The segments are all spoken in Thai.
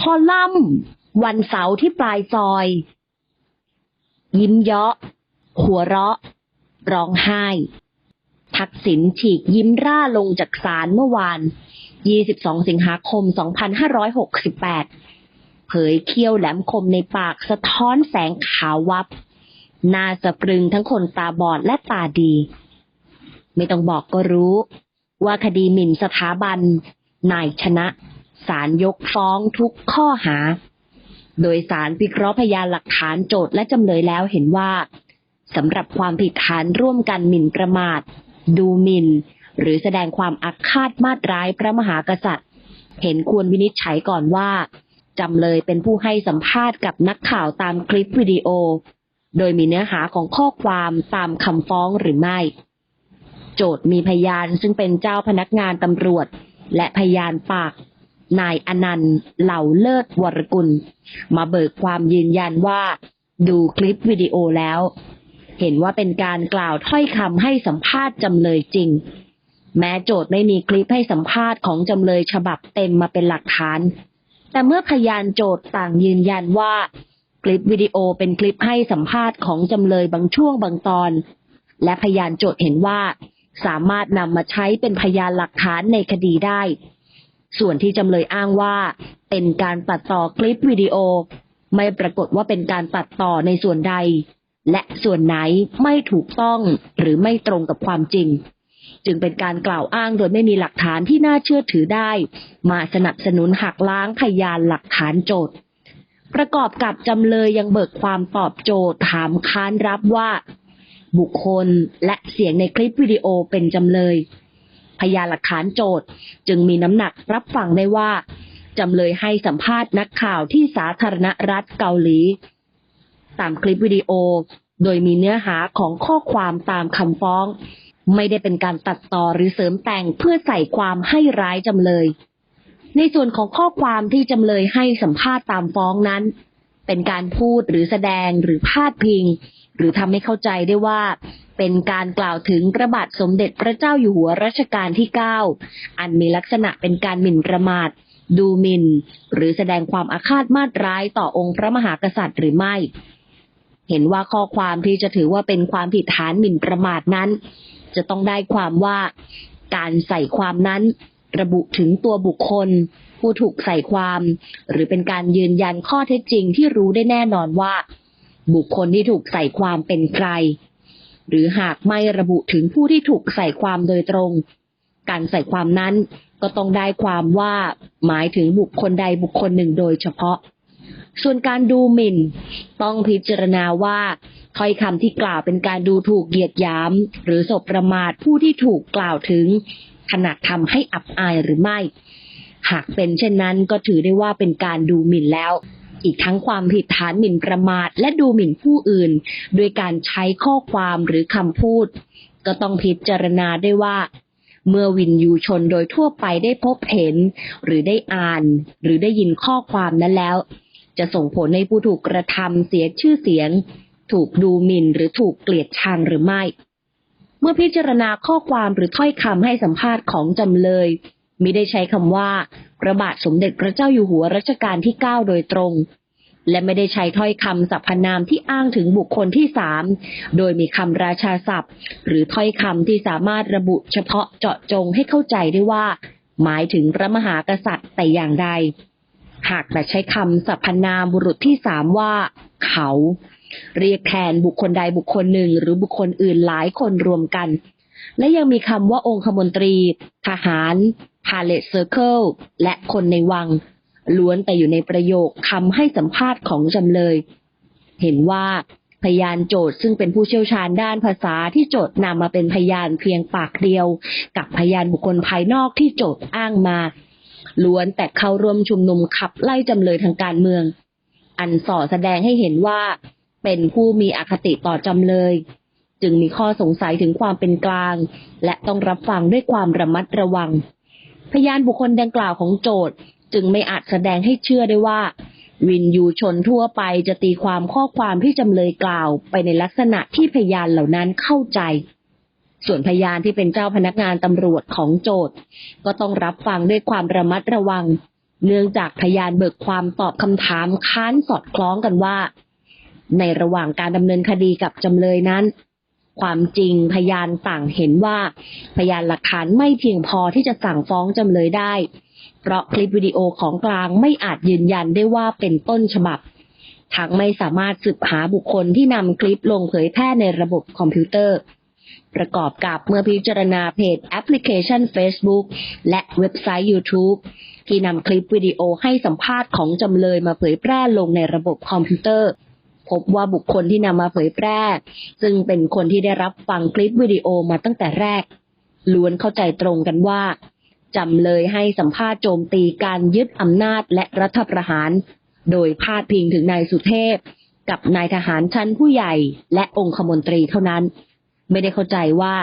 คอลัมน์ วันเสาร์ที่ปลายซอย ยิ้มเยาะ หัวเราะ ร้องไห้ ทักษิณฉีกยิ้มร่าลงจากศาลเมื่อวาน 22 สิงหาคม 2568 เผยเขี้ยวแหลมคมในปากสะท้อนแสงขาววับหน้าสะพรึงทั้งคนตาบอดและตาดี ไม่ต้องบอกก็รู้ ว่าคดีหมิ่นสถาบันนายชนะ ศาลยกฟ้องทุกข้อหา โดยสารพิเคราะห์พยานหลักฐานโจทย์และจำเลยแล้วเห็นว่าสำหรับความผิดฐานร่วมกันหมิ่นประมาท ดูหมิ่น หรือแสดงความอาฆาตมาตร้ายพระมหากษัตริย์ เห็นควรวินิจฉัยก่อนว่าจำเลยเป็นผู้ให้สัมภาษณ์กับนักข่าวตามคลิปวิดีโอ โดยมีเนื้อหาของข้อความตามคำฟ้องหรือไม่ โจทย์มีพยานซึ่งเป็นเจ้าพนักงานตำรวจ และพยานปาก นายอนันต์เหล่าเลิศวรกุล มาเบิกความยืนยันว่า ดูคลิปวิดีโอแล้ว เห็นว่าเป็นการกล่าวถ้อยคำให้สัมภาษณ์จำเลยจริง แม้โจทย์ไม่มีคลิปให้สัมภาษณ์ของจำเลยฉบับเต็มมาเป็นหลักฐาน แต่เมื่อพยานโจทย์ต่างยืนยันว่า คลิปวิดีโอเป็นคลิปให้สัมภาษณ์ของจำเลยบางช่วงบางตอน และพยานโจทย์เห็นว่าสามารถนำมาใช้เป็นพยานหลักฐานในคดีได้ ส่วนที่จำเลยอ้างว่า เป็นการตัดต่อคลิปวิดีโอ ไม่ปรากฏว่าเป็นการตัดต่อในส่วนใด และส่วนไหนไม่ถูกต้องหรือไม่ตรงกับความจริง จึงเป็นการกล่าวอ้างโดยไม่มีหลักฐานที่น่าเชื่อถือได้ มาสนับสนุนหักล้างพยานหลักฐานโจทย์ประกอบกับจำเลยยังเบิกความตอบโจทย์ถามค้านรับว่า บุคคลและเสียงในคลิปวิดีโอเป็นจำเลย พยานหลักฐานโจทย์ จึงมีน้ำหนักรับฟังได้ว่าจำเลยให้สัมภาษณ์นักข่าวที่สาธารณรัฐเกาหลี ตามคลิปวิดีโอ โดยมีเนื้อหาของข้อความตามคำฟ้อง ไม่ได้เป็นการตัดต่อหรือเสริมแต่งเพื่อใส่ความให้ร้ายจำเลย ในส่วนของข้อความที่จำเลยให้สัมภาษณ์ตามฟ้องนั้น เป็นการพูดหรือแสดงหรือพาดพิง หรือทำให้เข้าใจได้ว่าเป็นการกล่าวถึงพระบาทสมเด็จพระเจ้าอยู่หัวรัชกาลที่ 9 อันมีลักษณะเป็นการหมิ่นประมาท ดูหมิ่น หรือแสดงความอาฆาตมาตร้ายต่อองค์พระมหากษัตริย์หรือไม่ เห็นว่าข้อความที่จะถือว่าเป็นความผิดฐานหมิ่นประมาทนั้น จะต้องได้ความว่าการใส่ความนั้นระบุถึงตัวบุคคล ผู้ถูกใส่ความ หรือเป็นการยืนยันข้อเท็จจริงที่รู้ได้แน่นอนว่า บุคคลที่ถูกใส่ความเป็นใคร หรือหากไม่ระบุถึงผู้ที่ถูกใส่ความโดยตรง การใส่ความนั้นก็ต้องได้ความว่าหมายถึงบุคคลใดบุคคลหนึ่งโดยเฉพาะ ส่วนการดูหมิ่น ต้องพิจารณาว่าถ้อยคำที่กล่าวเป็นการดูถูกเหยียดหยาม หรือสบประมาทผู้ที่ถูกกล่าวถึงขนาดทำให้อับอายหรือไม่ หากเป็นเช่นนั้นก็ถือได้ว่าเป็นการดูหมิ่นแล้ว อีกทั้งความผิดฐานหมิ่นประมาทและดูหมิ่นผู้อื่น โดยการใช้ข้อความหรือคำพูด ก็ต้องพิจารณาได้ว่า เมื่อวินยูชนโดยทั่วไปได้พบเห็น หรือได้อ่าน หรือได้ยินข้อความนั้นแล้ว จะส่งผลให้ผู้ถูกกระทำเสียชื่อเสียง ถูกดูหมิ่นหรือถูกเกลียดชังหรือไม่ เมื่อพิจารณาข้อความหรือถ้อยคำให้สัมภาษณ์ของจำเลยมิได้ใช้คำว่า พระบาทสมเด็จพระเจ้าอยู่หัวรัชกาลที่ 9 โดยตรง และไม่ได้ใช้ถ้อยคำสรรพนามที่อ้างถึงบุคคลที่สามโดยมีคำราชาศัพท์ หรือถ้อยคำที่สามารถระบุเฉพาะเจาะจงให้เข้าใจได้ว่า หมายถึงพระมหากษัตริย์แต่อย่างใด หากแต่ใช้คำสรรพนามบุรุษที่สามว่า เขา เรียกแทนบุคคลใดบุคคลหนึ่ง หรือบุคคลอื่นหลายคนรวมกันและยังมีคำว่าองคมนตรี ทหาร พาเลตเซอร์เคิลและคนในวัง ล้วนแต่อยู่ในประโยคคำให้สัมภาษณ์ของจำเลย เห็นว่าพยานโจทย์ซึ่งเป็นผู้เชี่ยวชาญด้านภาษาที่โจทย์นำมาเป็นพยานเพียงปากเดียว กับพยานบุคคลภายนอกที่โจทย์อ้างมา ล้วนแต่เข้าร่วมชุมนุมขับไล่จำเลยทางการเมือง อันส่อแสดงให้เห็นว่าเป็นผู้มีอคติต่อจำเลย จึงมีข้อสงสัยถึงความเป็นกลาง และต้องรับฟังด้วยความระมัดระวัง พยานบุคคลดังกล่าวของโจทย์ จึงไม่อาจแสดงให้เชื่อได้ว่า วินยูชนทั่วไปจะตีความข้อความที่จำเลยกล่าวไปในลักษณะที่พยานเหล่านั้นเข้าใจ ส่วนพยานที่เป็นเจ้าพนักงานตำรวจของโจทย์ ก็ต้องรับฟังด้วยความระมัดระวัง เนื่องจากพยานเบิกความตอบคำถามค้านสอดคล้องกันว่า ในระหว่างการดำเนินคดีกับจำเลยนั้น ความจริง พยานต่างเห็นว่า พยานหลักฐานไม่เพียงพอที่จะสั่งฟ้องจำเลยได้ เพราะคลิปวิดีโอของกลางไม่อาจยืนยันได้ว่าเป็นต้นฉบับทั้งไม่สามารถสืบหาบุคคลที่นำคลิปลงเผยแพร่ในระบบคอมพิวเตอร์ ประกอบกับเมื่อพิจารณาเพจแอปพลิเคชัน Facebook และเว็บไซต์ YouTube ที่นำคลิปวิดีโอให้สัมภาษณ์ของจำเลยมาเผยแพร่ลงในระบบคอมพิวเตอร์ พบว่าบุคคลที่นำมาเผยแพร่ ซึ่งเป็นคนที่ได้รับฟังคลิปวิดีโอมาตั้งแต่แรก ล้วนเข้าใจตรงกันว่าจำเลยให้สัมภาษณ์โจมตีการยึดอำนาจและรัฐประหาร โดยพาดพิงถึงนายสุเทพ กับนายทหารชั้นผู้ใหญ่และองคมนตรีเท่านั้น ไม่ได้เข้าใจว่า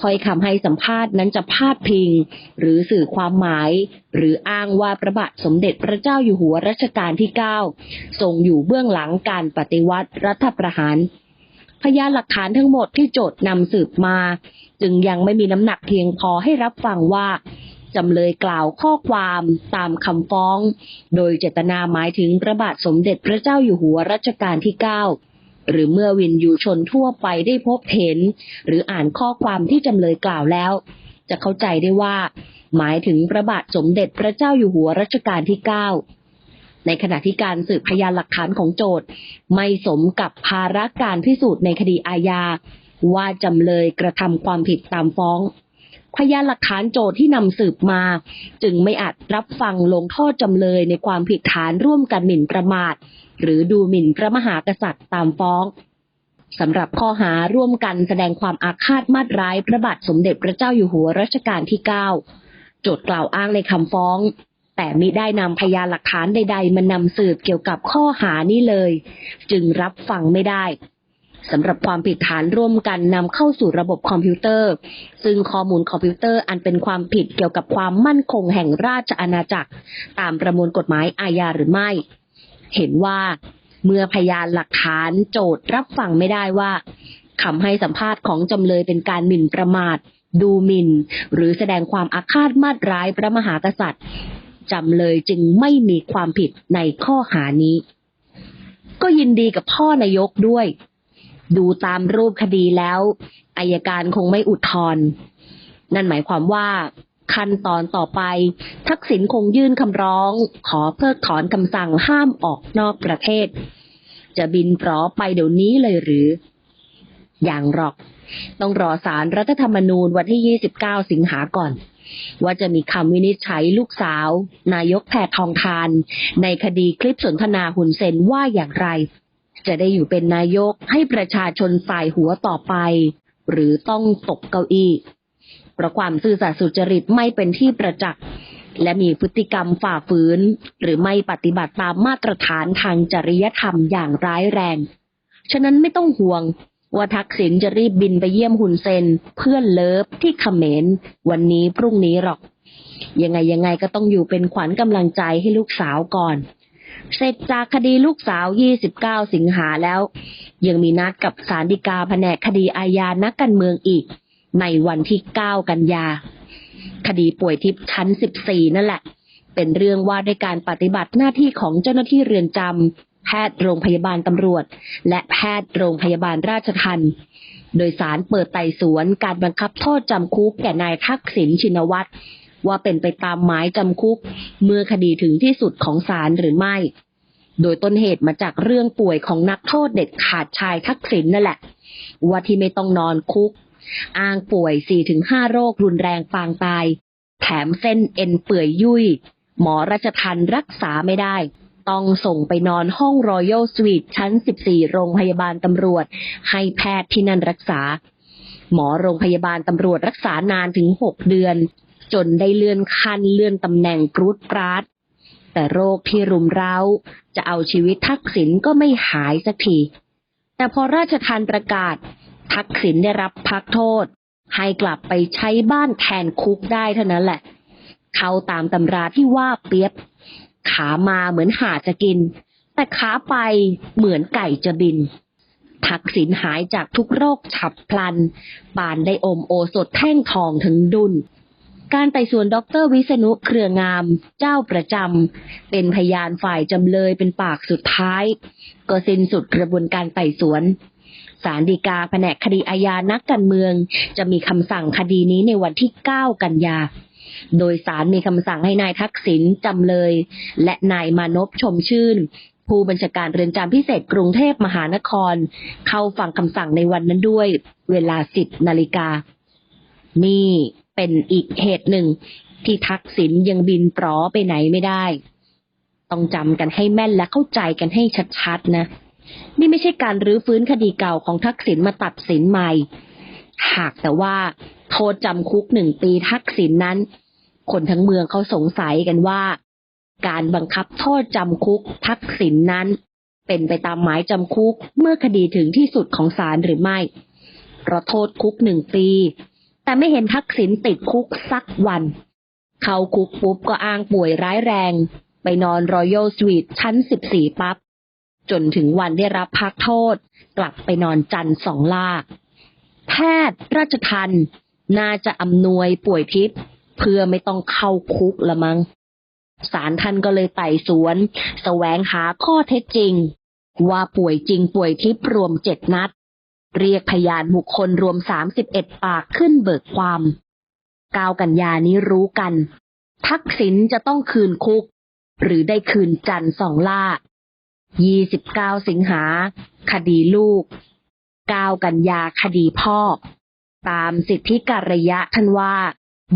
ถ้อยคำให้สัมภาษณ์นั้นจะพาดพิง หรือสื่อความหมาย หรืออ้างว่าพระบาทสมเด็จพระเจ้าอยู่หัวรัชกาลที่ 9 ทรงอยู่เบื้องหลังการปฏิวัติรัฐประหาร พยานหลักฐานทั้งหมดที่โจทย์นำสืบมา จึงยังไม่มีน้ำหนักเพียงพอให้รับฟังว่าจำเลยกล่าวข้อความตามคำฟ้อง โดยเจตนาหมายถึงพระบาทสมเด็จพระเจ้าอยู่หัวรัชกาลที่ 9 หรือเมื่อวินยูชนทั่วไปได้พบเห็น หรืออ่านข้อความที่จำเลยกล่าวแล้ว จะเข้าใจได้ว่า หมายถึงพระบาทสมเด็จพระเจ้าอยู่หัวรัชกาลที่9ในขณะที่การสืบพยานหลักฐานของโจทย์ ไม่สมกับภาระการพิสูจน์ในคดีอาญา ว่าจำเลยกระทำความผิดตามฟ้อง พยานหลักฐานโจทย์ที่นำสืบมา จึงไม่อาจรับฟังลงโทษจำเลยในความผิดฐานร่วมกันหมิ่นประมาท หรือดูหมิ่นพระมหากษัตริย์ตามฟ้องสำหรับข้อหาร่วมกันแสดงความอาฆาตมาตร้ายพระบาทสมเด็จพระเจ้าอยู่หัวรัชกาลที่ 9 โจทย์กล่าวอ้างในคำฟ้อง แต่มิได้นำพยานหลักฐานใด ๆ มานำสืบเกี่ยวกับข้อหานี้เลย จึงรับฟังไม่ได้ สำหรับความผิดฐานร่วมกันนำเข้าสู่ระบบคอมพิวเตอร์ ซึ่งข้อมูลคอมพิวเตอร์อันเป็นความผิดเกี่ยวกับความมั่นคงแห่งราชอาณาจักร ตามประมวลกฎหมายอาญาหรือไม่ เห็นว่าเมื่อพยานหลักฐานโจทย์รับฟังไม่ได้ว่าคำให้สัมภาษณ์ของจำเลยเป็นการหมิ่นประมาท ดูหมิ่น หรือแสดงความอาฆาตมาตร้ายพระมหากษัตริย์จำเลยจึงไม่มีความผิดในข้อหานี้ ก็ยินดีกับพ่อนายกด้วย ดูตามรูปคดีแล้วอายการคงไม่อุทธรณ์นั่นหมายความว่าขั้นตอนต่อไป ทักษิณคงยื่นคำร้อง ขอเพิกถอนคำสั่งห้ามออกนอกประเทศ จะบินปลอไปเดี๋ยวนี้เลยหรือ อย่างหรอก ต้องรอสารรัฐธรรมนูญวันที่ 29 สิงหาก่อน ว่าจะมีคำวินิจฉัยลูกสาว นายกแพทองทาน ในคดีคลิปสนทนาหุ่นเซนว่าอย่างไร จะได้อยู่เป็นนายกให้ประชาชนฝ่ายหัวต่อไป หรือต้องตกเก้าอี้เพราะความซื่อสัตย์สุจริตไม่เป็นที่ประจักษ์และมีพฤติกรรมฝ่าฝืน หรือไม่ปฏิบัติตามมาตรฐานทางจริยธรรมอย่างร้ายแรง ฉะนั้นไม่ต้องห่วงว่าทักษิณจะรีบบินไปเยี่ยมหุนเซนเพื่อนเลิฟที่เขมรวันนี้พรุ่งนี้หรอก ยังไงยังไงก็ต้องอยู่เป็นขวัญกำลังใจให้ลูกสาวก่อน เสร็จจากคดีลูกสาว 29 สิงหาแล้ว ยังมีนัดกับสารดีกาแผนกคดีอาญานักการเมืองอีก ในวันที่ 9 กันยา คดีป่วยทิพย์ชั้น 14 นั่นแหละ เป็นเรื่องว่าด้วยการปฏิบัติหน้าที่ของเจ้าหน้าที่เรือนจำแพทย์โรงพยาบาลตำรวจ และแพทย์โรงพยาบาลราชทันโดยสารเปิดไต่สวนการบังคับโทษจำคุกแก่นายทักษิณชินวัตร ว่าเป็นไปตามหมายจำคุก เมื่อคดีถึงที่สุดของศาลหรือไม่ โดยต้นเหตุมาจากเรื่องป่วยของนักโทษเด็ดขาดชายทักษิณนั่นแหละ ว่าที่ไม่ต้องนอนคุก อ้างป่วย 4-5 โรครุนแรงปางตาย แถมเส้นเอ็นเปื่อยยุ่ย หมอราชทันรักษาไม่ได้ต้องส่งไปนอนห้องรอยัลสวีทชั้น 14 โรงพยาบาลตำรวจ ให้แพทย์ที่นั่นรักษา หมอโรงพยาบาลตำรวจรักษานานถึง 6 เดือน จนได้เลื่อนขั้นเลื่อนตำแหน่งกรูดปราดแต่โรคที่รุมเร้า จะเอาชีวิตทักษิณก็ไม่หายสักที แต่พอราชทานประกาศ ทักษิณได้รับพักโทษ ให้กลับไปใช้บ้านแทนคุกได้เท่านั้นแหละ เขาตามตำราที่ว่าเปียบ ขามาเหมือนหาจะกิน แต่ขาไปเหมือนไก่จะบินทักษิณหายจากทุกโรคฉับพลันปานได้อมโอสถแท่งทองถึงดุน การไต่สวนดรวิษณุเครืองาม เจ้าประจำเป็นพยานฝ่ายจำเลยเป็นปากสุดท้าย ก็สิ้นสุดกระบวนการไต่สวนศาลฎีกาแผนกคดีอาญานักการเมือง จะมีคำสั่งคดีนี้ในวันที่ 9 กันยา โดยศาลมีคำสั่งให้นายทักษิณจำเลย และนายมานพชมชื่น ผู้บัญชาการเรือนจำพิเศษกรุงเทพมหานคร เข้าฟังคำสั่งในวันนั้นด้วย เวลา 10นาฬิกา นี่ เป็นอีกเหตุหนึ่ง ที่ทักษิณยังบินปลอไปไหนไม่ได้ ต้องจำกันให้แม่นและเข้าใจกันให้ชัดๆนะ นี่ไม่ใช่การรื้อฟื้นคดีเก่าของทักษิณมาตัดสินใหม่ หากแต่ว่าโทษจำคุกหนึ่งปีทักษิณนนั้น คนทั้งเมืองเขาสงสัยกันว่า การบังคับโทษจำคุกทักษิณนนั้น เป็นไปตามหมายจำคุกเมื่อคดีถึงที่สุดของศาลหรือไม่เพราะโทษคุกหนึ่งปี แต่ไม่เห็นทักษิณติดคุกสักวัน เข้าคุกปุ๊บก็อ้างป่วยร้ายแรง ไปนอนรอยัลสวีทชั้น14ปั๊บ จนถึงวันได้รับพักโทษ กลับไปนอนจันทร์สองลาก แพทย์ราชทันน่าจะอำนวยป่วยทิพย์เพื่อไม่ต้องเข้าคุกละมัง้งศาลท่านก็เลยไต่สวนแสวงหาข้อเท็จจริง ว่าป่วยจริงป่วยทิพย์รวมเจ็ดนัด เรียกพยานบุคคลรวม31ปากขึ้นเบิกความก้าวกันยานี้รู้กัน ทักษิณจะต้องคืนคุก หรือได้คืนจันสองล่า 29 สิงหา คดีลูก 9 กันยาคดีพ่อ ตามสิทธิการยะท่านว่า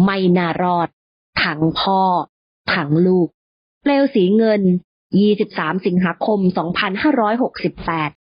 ไม่น่ารอด ถังพ่อ ถังลูก เปลวสีเงิน 23 สิงหาคม 2568